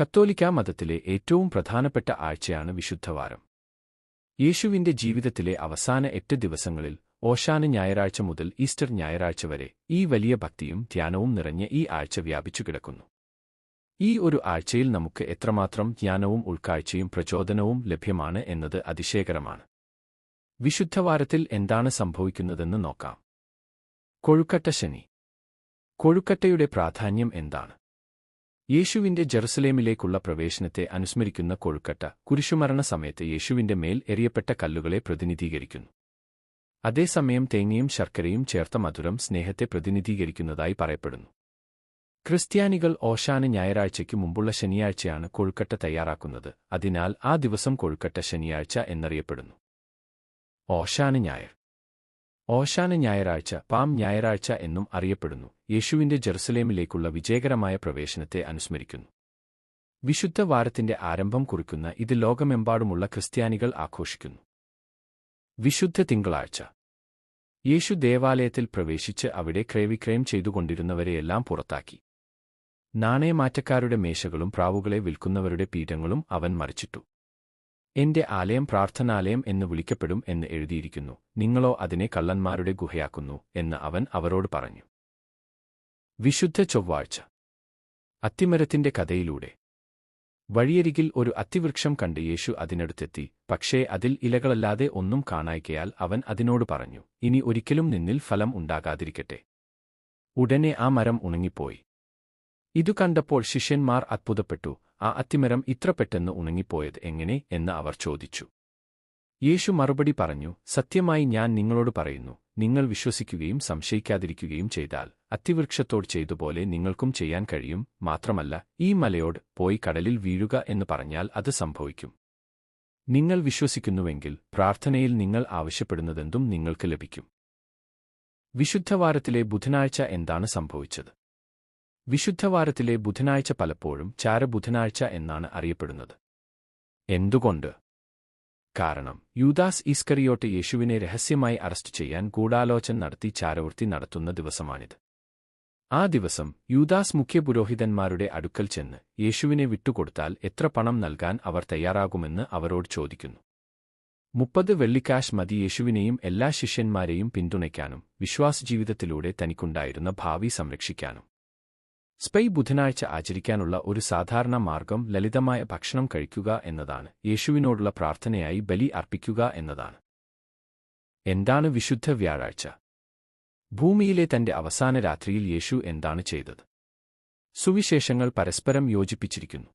കത്തോലിക്കാ മതത്തിലെ ഏറ്റവും പ്രധാനപ്പെട്ട ആഴ്ചയാണ് വിശുദ്ധവാരം. യേശുവിന്റെ ജീവിതത്തിലെ അവസാന എട്ട് ദിവസങ്ങളിൽ ഓശാന ഞായറാഴ്ച മുതൽ ഈസ്റ്റർ ഞായറാഴ്ച വരെ ഈ വലിയ ഭക്തിയും ധ്യാനവും നിറഞ്ഞ ഈ ആഴ്ച വ്യാപിച്ചു കിടക്കുന്നു. ഈ ഒരു ആഴ്ചയിൽ നമുക്ക് എത്രമാത്രം ജ്ഞാനവും ഉൾക്കാഴ്ചയും പ്രചോദനവും ലഭ്യമാണ് എന്നത് അതിശയകരമാണ്. വിശുദ്ധവാരത്തിൽ എന്താണ് സംഭവിക്കുന്നതെന്ന് നോക്കാം. കൊഴുക്കട്ട ശനി. കൊഴുക്കട്ടയുടെ പ്രാധാന്യം എന്താണ്? യേശുവിന്റെ ജെറുസലേമിലേക്കുള്ള പ്രവേശനത്തെ അനുസ്മരിക്കുന്ന കൊഴുക്കട്ട കുരിശുമരണ സമയത്ത് യേശുവിന്റെ മേൽ എറിയപ്പെട്ട കല്ലുകളെ പ്രതിനിധീകരിക്കുന്നു. അതേസമയം തേങ്ങയും ശർക്കരയും ചേർത്ത മധുരം സ്നേഹത്തെ പ്രതിനിധീകരിക്കുന്നതായി പറയപ്പെടുന്നു. ക്രിസ്ത്യാനികൾ ഓശാന ഞായറാഴ്ചയ്ക്ക് മുമ്പുള്ള ശനിയാഴ്ചയാണ് കൊഴുക്കട്ട തയ്യാറാക്കുന്നത്. അതിനാൽ ആ ദിവസം കൊഴുക്കട്ട ശനിയാഴ്ച എന്നറിയപ്പെടുന്നു. ഓശാന ഞായർ. ഓശാന ഞായറാഴ്ച പാം ഞായറാഴ്ച എന്നും അറിയപ്പെടുന്നു. യേശുവിന്റെ ജെറുസലേമിലേക്കുള്ള വിജയകരമായ പ്രവേശനത്തെ അനുസ്മരിക്കുന്നു. വിശുദ്ധ വാരത്തിന്റെ ആരംഭം കുറിക്കുന്ന ഇത് ലോകമെമ്പാടുമുള്ള ക്രിസ്ത്യാനികൾ ആഘോഷിക്കുന്നു. വിശുദ്ധ തിങ്കളാഴ്ച. യേശു ദേവാലയത്തിൽ പ്രവേശിച്ച് അവിടെ ക്രയവിക്രയം ചെയ്തുകൊണ്ടിരുന്നവരെയെല്ലാം പുറത്താക്കി. നാണയമാറ്റക്കാരുടെ മേശകളും പ്രാവുകളെ വിൽക്കുന്നവരുടെ പീഠങ്ങളും അവൻ മറിച്ചിട്ടു. എന്റെ ആലയം പ്രാർത്ഥനാലയം എന്ന് വിളിക്കപ്പെടും എന്ന് എഴുതിയിരിക്കുന്നു. നിങ്ങളോ അതിനെ കള്ളന്മാരുടെ ഗുഹയാക്കുന്നു എന്ന് അവൻ അവരോട് പറഞ്ഞു. വിശുദ്ധ ചൊവ്വാഴ്ച. അത്തിമരത്തിന്റെ കഥയിലൂടെ. വഴിയരികിൽ ഒരു അത്തിവൃക്ഷം കണ്ട് യേശു അതിനടുത്തെത്തി. പക്ഷേ അതിൽ ഇലകളല്ലാതെ ഒന്നും കാണായിക്കയാൽ അവൻ അതിനോട് പറഞ്ഞു ഇനി ഒരിക്കലും നിന്നിൽ ഫലം ഉണ്ടാകാതിരിക്കട്ടെ. ഉടനെ ആ മരം ഉണങ്ങിപ്പോയി. ഇതു കണ്ടപ്പോൾ ശിഷ്യന്മാർ അത്ഭുതപ്പെട്ടു. ആ അത്തിമരം ഇത്ര പെട്ടെന്ന് ഉണങ്ങിപ്പോയത് എങ്ങനെ എന്ന് അവർ ചോദിച്ചു. യേശു മറുപടി പറഞ്ഞു സത്യമായി ഞാൻ നിങ്ങളോട് പറയുന്നു നിങ്ങൾ വിശ്വസിക്കുകയും സംശയിക്കാതിരിക്കുകയും ചെയ്താൽ അത്തിവൃക്ഷത്തോട് ചെയ്തുപോലെ നിങ്ങൾക്കും ചെയ്യാൻ കഴിയും മാത്രമല്ല ഈ മലയോട് പോയി കടലിൽ വീഴുക എന്ന് പറഞ്ഞാൽ അത് സംഭവിക്കും. നിങ്ങൾ വിശ്വസിക്കുന്നുവെങ്കിൽ പ്രാർത്ഥനയിൽ നിങ്ങൾ ആവശ്യപ്പെടുന്നതെന്തും നിങ്ങൾക്ക് ലഭിക്കും. വിശുദ്ധവാരത്തിലെ ബുധനാഴ്ച എന്താണ് സംഭവിച്ചത്? വിശുദ്ധവാരത്തിലെ ബുധനാഴ്ച പലപ്പോഴും ചാരബുധനാഴ്ച എന്നാണ് അറിയപ്പെടുന്നത്. എന്തുകൊണ്ട്? കാരണം യൂദാസ് ഈസ്കറിയോട്ട് യേശുവിനെ രഹസ്യമായി അറസ്റ്റ് ചെയ്യാൻ ഗൂഢാലോചന നടത്തി ചാരവൃത്തി നടത്തുന്ന ദിവസമാണിത്. ആ ദിവസം യൂദാസ് മുഖ്യപുരോഹിതന്മാരുടെ അടുക്കൽ ചെന്ന് യേശുവിനെ വിട്ടുകൊടുത്താൽ എത്ര പണം നൽകാൻ അവർ തയ്യാറാകുമെന്ന് അവരോട് ചോദിക്കുന്നു. മുപ്പത് വെള്ളിക്കാശ് മതി യേശുവിനെയും എല്ലാ ശിഷ്യന്മാരെയും പിന്തുണയ്ക്കാനും വിശ്വാസജീവിതത്തിലൂടെ തനിക്കുണ്ടായിരുന്ന ഭാവി സംരക്ഷിക്കാനും. സ്പൈ ബുധനാഴ്ച ആചരിക്കാനുള്ള ഒരു സാധാരണ മാർഗം ലളിതമായ ഭക്ഷണം കഴിക്കുക എന്നതാണ്. യേശുവിനോടുള്ള പ്രാർത്ഥനയായി ബലി അർപ്പിക്കുക എന്നതാണ്. എന്താണ് വിശുദ്ധ വ്യാഴാഴ്ച? ഭൂമിയിലെ തന്റെ അവസാന രാത്രിയിൽ യേശു എന്താണ് ചെയ്തത്? സുവിശേഷങ്ങൾ പരസ്പരം യോജിപ്പിച്ചിരിക്കുന്നു.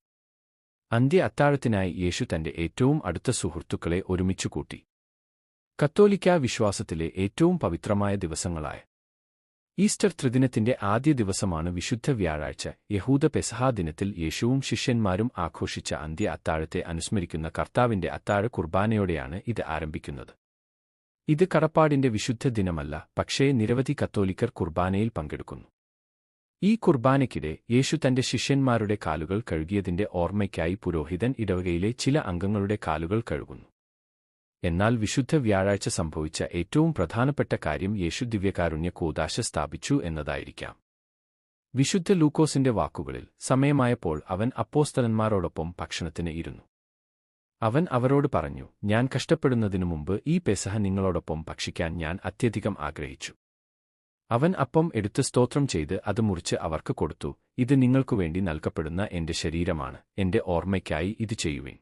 അന്ത്യ അത്താഴത്തിനായി യേശു തന്റെ ഏറ്റവും അടുത്ത സുഹൃത്തുക്കളെ ഒരുമിച്ചുകൂട്ടി. കത്തോലിക്കാ വിശ്വാസത്തിലെ ഏറ്റവും പവിത്രമായ ദിവസങ്ങളായ ഈസ്റ്റർ ത്രിദിനത്തിന്റെ ആദ്യ ദിവസമാണ് വിശുദ്ധ വ്യാഴാഴ്ച. യഹൂദ പെസഹാ ദിനത്തിൽ യേശുവും ശിഷ്യന്മാരും ആഘോഷിച്ച അന്ത്യ അത്താഴത്തെ അനുസ്മരിക്കുന്ന കർത്താവിന്റെ അത്താഴ കുർബാനയോടെയാണ് ഇത് ആരംഭിക്കുന്നത്. ഇത് കടപ്പാടിന്റെ വിശുദ്ധ ദിനമല്ല പക്ഷേ നിരവധി കത്തോലിക്കർ കുർബാനയിൽ പങ്കെടുക്കുന്നു. ഈ കുർബാനയ്ക്കിടെ യേശു തന്റെ ശിഷ്യന്മാരുടെ കാലുകൾ കഴുകിയതിന്റെ ഓർമ്മയ്ക്കായി പുരോഹിതൻ ഇടവകയിലെ ചില അംഗങ്ങളുടെ കാലുകൾ കഴുകുന്നു. എന്നാൽ വിശുദ്ധ വ്യാഴാഴ്ച സംഭവിച്ച ഏറ്റവും പ്രധാനപ്പെട്ട കാര്യം യേശു ദിവ്യകാരുണ്യ കൂതാശ സ്ഥാപിച്ചു എന്നതായിരിക്കാം. വിശുദ്ധ ലൂക്കോസിന്റെ വാക്കുകളിൽ സമയമായപ്പോൾ അവൻ അപ്പോസ്തലന്മാരോടൊപ്പം ഭക്ഷണത്തിന് ഇരുന്നു. അവൻ അവരോട് പറഞ്ഞു ഞാൻ കഷ്ടപ്പെടുന്നതിനു മുമ്പ് ഈ പെസഹ നിങ്ങളോടൊപ്പം ഭക്ഷിക്കാൻ ഞാൻ അത്യധികം ആഗ്രഹിച്ചു. അവൻ അപ്പം എടുത്ത് സ്തോത്രം ചെയ്ത് അത് മുറിച്ച് അവർക്ക് കൊടുത്തു ഇത് നിങ്ങൾക്കു വേണ്ടി നൽകപ്പെടുന്ന എന്റെ ശരീരമാണ് എന്റെ ഓർമ്മയ്ക്കായി ഇത് ചെയ്യുവേൻ.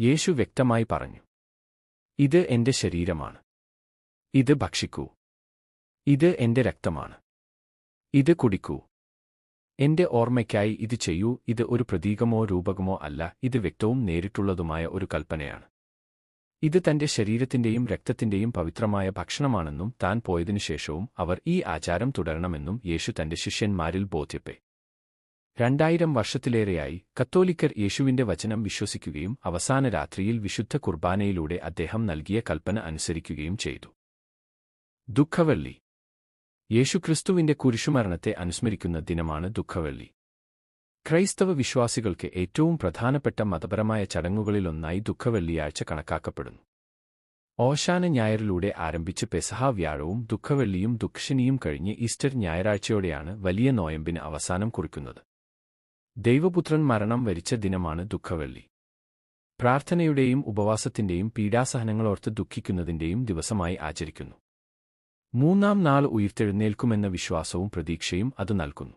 യേശു വ്യക്തമായി പറഞ്ഞു ഇത് എന്റെ ശരീരമാണ്. ഇത് ഭക്ഷിക്കൂ. ഇത് എന്റെ രക്തമാണ്. ഇത് കുടിക്കൂ. എന്റെ ഓർമ്മയ്ക്കായി ഇത് ചെയ്യൂ. ഇത് ഒരു പ്രതീകമോ രൂപകമോ അല്ല. ഇത് വ്യക്തവും നേരിട്ടുള്ളതുമായ ഒരു കൽപ്പനയാണ്. ഇത് തന്റെ ശരീരത്തിന്റെയും രക്തത്തിന്റെയും പവിത്രമായ ഭക്ഷണമാണെന്നും താൻ പോയതിനുശേഷവും അവർ ഈ ആചാരം തുടരണമെന്നും യേശു തന്റെ ശിഷ്യന്മാരിൽ ബോധ്യപ്പെ രണ്ടായിരം വർഷത്തിലേറെയായി കത്തോലിക്കർ യേശുവിന്റെ വചനം വിശ്വസിക്കുകയും അവസാന രാത്രിയിൽ വിശുദ്ധ കുർബാനയിലൂടെ അദ്ദേഹം നൽകിയ കൽപ്പന അനുസരിക്കുകയും ചെയ്തു. ദുഃഖവെള്ളി. യേശുക്രിസ്തുവിന്റെ കുരിശുമരണത്തെ അനുസ്മരിക്കുന്ന ദിനമാണ് ദുഃഖവെള്ളി. ക്രൈസ്തവ വിശ്വാസികൾക്ക് ഏറ്റവും പ്രധാനപ്പെട്ട മതപരമായ ചടങ്ങുകളിലൊന്നായി ദുഃഖവെള്ളിയാഴ്ച കണക്കാക്കപ്പെടുന്നു. ഓശാന ഞായറിലൂടെ ആരംഭിച്ച് പെസഹ വ്യാഴവും ദുഃഖവെള്ളിയും ദുഃഖശനിയും കഴിഞ്ഞ് ഈസ്റ്റർ ഞായറാഴ്ചയോടെയാണ് വലിയ നോയമ്പിന് അവസാനം കുറിക്കുന്നത്. ദൈവപുത്രൻ മരണം വരിച്ച ദിനമാണ് ദുഃഖവെള്ളി. പ്രാർത്ഥനയുടെയും ഉപവാസത്തിന്റെയും പീഡാസഹനങ്ങളോർത്ത് ദുഃഖിക്കുന്നതിന്റെയും ദിവസമായി ആചരിക്കുന്നു. മൂന്നാം നാൾ ഉയർത്തെഴുന്നേൽക്കുമെന്ന വിശ്വാസവും പ്രതീക്ഷയും അത് നൽകുന്നു.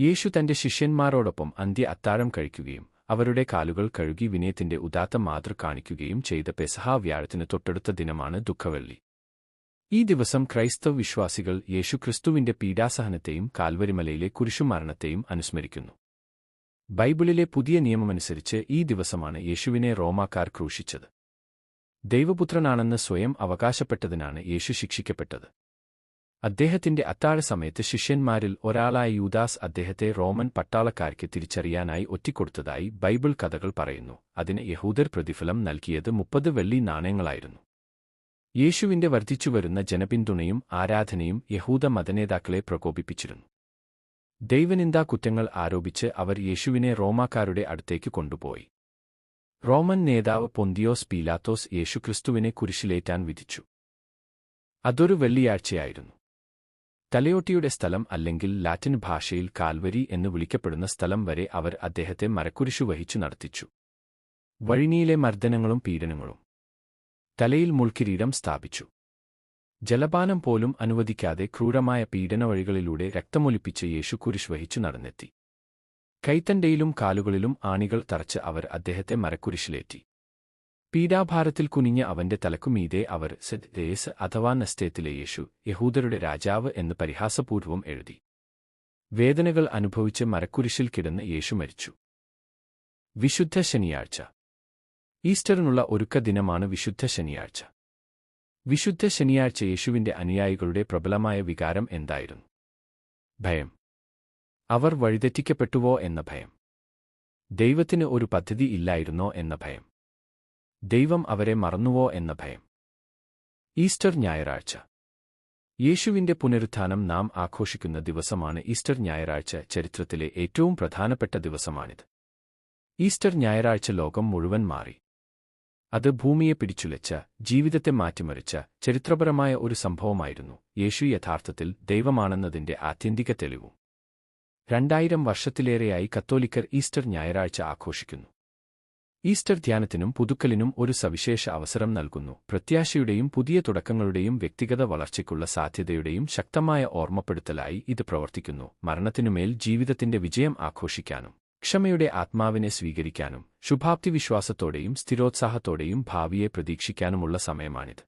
യേശു തന്റെ ശിഷ്യന്മാരോടൊപ്പം അന്ത്യ അത്താഴം കഴിക്കുകയും അവരുടെ കാലുകൾ കഴുകി വിനയത്തിന്റെ ഉദാത്ത മാതൃ കാണിക്കുകയും ചെയ്ത പെസഹാ വ്യാഴത്തിന് തൊട്ടടുത്ത ദിനമാണ് ദുഃഖവെള്ളി. ഈ ദിവസം ക്രൈസ്തവ വിശ്വാസികൾ യേശുക്രിസ്തുവിന്റെ പീഡാസഹനത്തെയും കാൽവരിമലയിലെ കുരിശുമരണത്തെയും അനുസ്മരിക്കുന്നു. ബൈബിളിലെ പുതിയ നിയമമനുസരിച്ച് ഈ ദിവസമാണ് യേശുവിനെ റോമാക്കാർ ക്രൂശിച്ചത്. ദൈവപുത്രനാണെന്ന് സ്വയം അവകാശപ്പെട്ടതിനാണ് യേശു ശിക്ഷിക്കപ്പെട്ടത്. അദ്ദേഹത്തിന്റെ അത്താഴ സമയത്ത് ശിഷ്യന്മാരിൽ ഒരാളായ യൂദാസ് അദ്ദേഹത്തെ റോമൻ പട്ടാളക്കാർക്ക് തിരിച്ചറിയാനായി ഒറ്റിക്കൊടുത്തതായി ബൈബിൾ കഥകൾ പറയുന്നു. അതിന് യഹൂദർ പ്രതിഫലം നൽകിയത് മുപ്പത് വെള്ളി നാണയങ്ങളായിരുന്നു. യേശുവിന്റെ വർദ്ധിച്ചുവരുന്ന ജനപിന്തുണയും ആരാധനയും യഹൂദ മതനേതാക്കളെ പ്രകോപിപ്പിച്ചിരുന്നു. ദൈവനിന്ദാ കുറ്റങ്ങൾ ആരോപിച്ച് അവർ യേശുവിനെ റോമാക്കാരുടെ അടുത്തേക്ക് കൊണ്ടുപോയി. റോമൻ നേതാവ് പൊന്തിയോസ് പീലാത്തോസ് യേശുക്രിസ്തുവിനെ കുരിശിലേറ്റാൻ വിധിച്ചു. അതൊരു വെള്ളിയാഴ്ചയായിരുന്നു. തലയോട്ടിയുടെ സ്ഥലം അല്ലെങ്കിൽ ലാറ്റിൻ ഭാഷയിൽ കാൽവരി എന്ന് വിളിക്കപ്പെടുന്ന സ്ഥലം വരെ അവർ അദ്ദേഹത്തെ മരക്കുരിശു വഹിച്ചു നടത്തിച്ചു. വഴിനിയിലെ മർദ്ദനങ്ങളും പീഡനങ്ങളും തലയിൽ മുൾക്കിരീടം സ്ഥാപിച്ചു. ജലപാനം പോലും അനുവദിക്കാതെ ക്രൂരമായ പീഡനവഴികളിലൂടെ രക്തമൊലിപ്പിച്ച് യേശു കുരിശ് വഹിച്ചു നടന്നെത്തി. കൈത്തണ്ടയിലും കാലുകളിലും ആണികൾ തറച്ച് അവർ അദ്ദേഹത്തെ മരക്കുരിശിലേറ്റി. പീഡാഭാരത്തിൽ കുനിഞ്ഞ അവന്റെ തലക്കുമീതെ അവർ സെദ്ദേശ് അഥവാ നസ്തേത്തിലെ യേശു യഹൂദരുടെ രാജാവ് എന്ന് പരിഹാസപൂർവം എഴുതി. വേദനകൾ അനുഭവിച്ച് മരക്കുരിശിൽ കിടന്ന് യേശു മരിച്ചു. വിശുദ്ധ ശനിയാഴ്ച. ഈസ്റ്ററിനുള്ള ഒരുക്ക ദിനമാണ് വിശുദ്ധ ശനിയാഴ്ച. വിശുദ്ധ ശനിയാഴ്ച യേശുവിന്റെ അനുയായികളുടെ പ്രബലമായ വികാരം എന്തായിരുന്നു? ഭയം. അവർ വഴിതെറ്റിക്കപ്പെട്ടുവോ എന്ന ഭയം. ദൈവത്തിന് ഒരു പദ്ധതി ഇല്ലായിരുന്നോ എന്ന ഭയം. ദൈവം അവരെ മറന്നുവോ എന്ന ഭയം. ഈസ്റ്റർ ഞായറാഴ്ച. യേശുവിന്റെ പുനരുത്ഥാനം നാം ആഘോഷിക്കുന്ന ദിവസമാണ് ഈസ്റ്റർ ഞായറാഴ്ച ചരിത്രത്തിലെ ഏറ്റവും പ്രധാനപ്പെട്ട ദിവസമാണിത്. ഈസ്റ്റർ ഞായറാഴ്ച ലോകം മുഴുവൻ മാറി. അത് ഭൂമിയെ പിടിച്ചുലച്ച ജീവിതത്തെ മാറ്റിമറിച്ച ചരിത്രപരമായ ഒരു സംഭവമായിരുന്നു യേശു യഥാർത്ഥത്തിൽ ദൈവമാണെന്നതിന്റെ ആത്യന്തിക തെളിവും. രണ്ടായിരം വർഷത്തിലേറെയായി കത്തോലിക്കർ ഈസ്റ്റർ ഞായറാഴ്ച ആഘോഷിക്കുന്നു. ഈസ്റ്റർ ധ്യാനത്തിനും പുതുക്കലിനും ഒരു സവിശേഷ അവസരം നൽകുന്നു. പ്രത്യാശയുടെയും പുതിയ തുടക്കങ്ങളുടെയും വ്യക്തിഗത വളർച്ചയ്ക്കുള്ള സാധ്യതയുടെയും ശക്തമായ ഓർമ്മപ്പെടുത്തലായി ഇത് പ്രവർത്തിക്കുന്നു. മരണത്തിനുമേൽ ജീവിതത്തിന്റെ വിജയം ആഘോഷിക്കാനും. ക്ഷമയുടെ ആത്മാവിനെ സ്വീകരിക്കാനും ശുഭാപ്തി വിശ്വാസത്തോടെയും സ്ഥിരോത്സാഹത്തോടെയും ഭാവിയെ പ്രതീക്ഷിക്കാനുമുള്ള സമയമാണിത്.